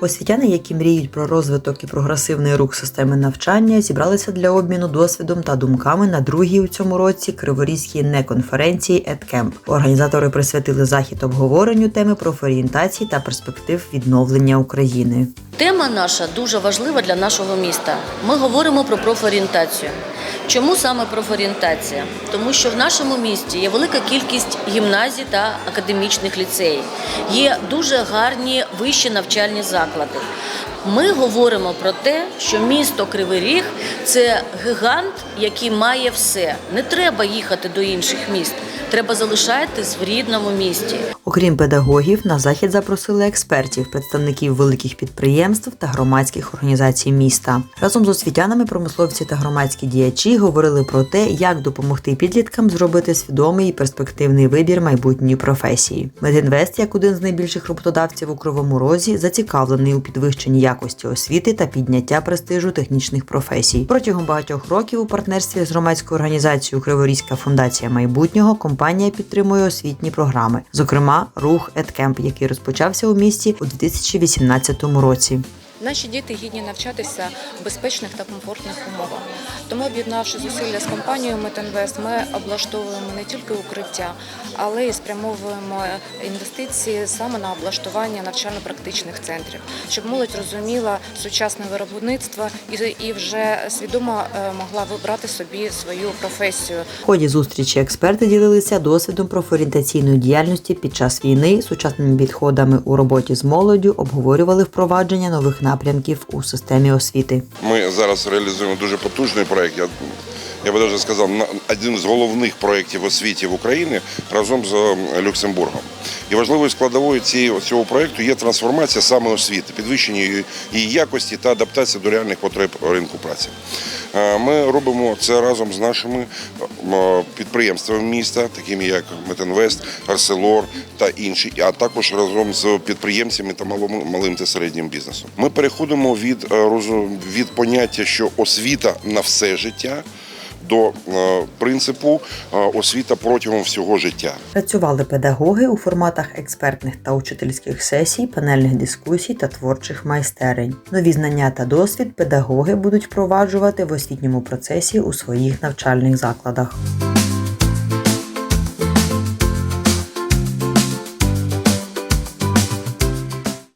Освітяни, які мріють про розвиток і прогресивний рух системи навчання, зібралися для обміну досвідом та думками на другій у цьому році Криворізькій неконференції «Едкемп». Організатори присвятили захід обговоренню теми профорієнтації та перспектив відновлення України. Тема наша дуже важлива для нашого міста. Ми говоримо про профорієнтацію. Чому саме профорієнтація? Тому що в нашому місті є велика кількість гімназій та академічних ліцеїв. Є дуже гарні вищі навчальні заклади. Ми говоримо про те, що місто Кривий Ріг це гігант, який має все. Не треба їхати до інших міст. Треба залишатись в рідному місті. Окрім педагогів, на захід запросили експертів, представників великих підприємств та громадських організацій міста. Разом з освітянами, промисловці та громадські діячі говорили про те, як допомогти підліткам зробити свідомий і перспективний вибір майбутньої професії. Медінвест, як один з найбільших роботодавців у Кривому Розі, зацікавлений у підвищенні якості освіти та підняття престижу технічних професій. Протягом багатьох років у партнерстві з громадською організацією Криворізька фундація майбутнього компанія підтримує освітні програми, зокрема рух Еткемп, який розпочався у місті у 2018 році. Наші діти гідні навчатися в безпечних та комфортних умовах. Тому, об'єднавши зусилля з компанією Метинвест, ми облаштовуємо не тільки укриття, але й спрямовуємо інвестиції саме на облаштування навчально-практичних центрів, щоб молодь розуміла сучасне виробництво і, вже свідомо е, могла вибрати собі свою професію. В ході зустрічі експерти ділилися досвідом профорієнтаційної діяльності під час війни, сучасними підходами у роботі з молоддю, обговорювали впровадження нових напрямків у системі освіти. Ми зараз реалізуємо дуже потужний проект. Я, я би навіть сказав, один з головних проєктів освіти в Україні разом з е, Люксембургом. І важливою складовою цього проєкту є трансформація саме освіти, підвищення її, якості та адаптація до реальних потреб ринку праці. Е, Ми робимо це разом з нашими е, підприємствами міста, такими як Метинвест, Арселор та інші, а також разом з підприємцями та малим та середнім бізнесом. Ми переходимо від, е, від поняття, що освіта на все життя. До е, принципу е, освіта протягом всього життя. Працювали педагоги у форматах експертних та учительських сесій, панельних дискусій та творчих майстерень. Нові знання та досвід педагоги будуть впроваджувати в освітньому процесі у своїх навчальних закладах.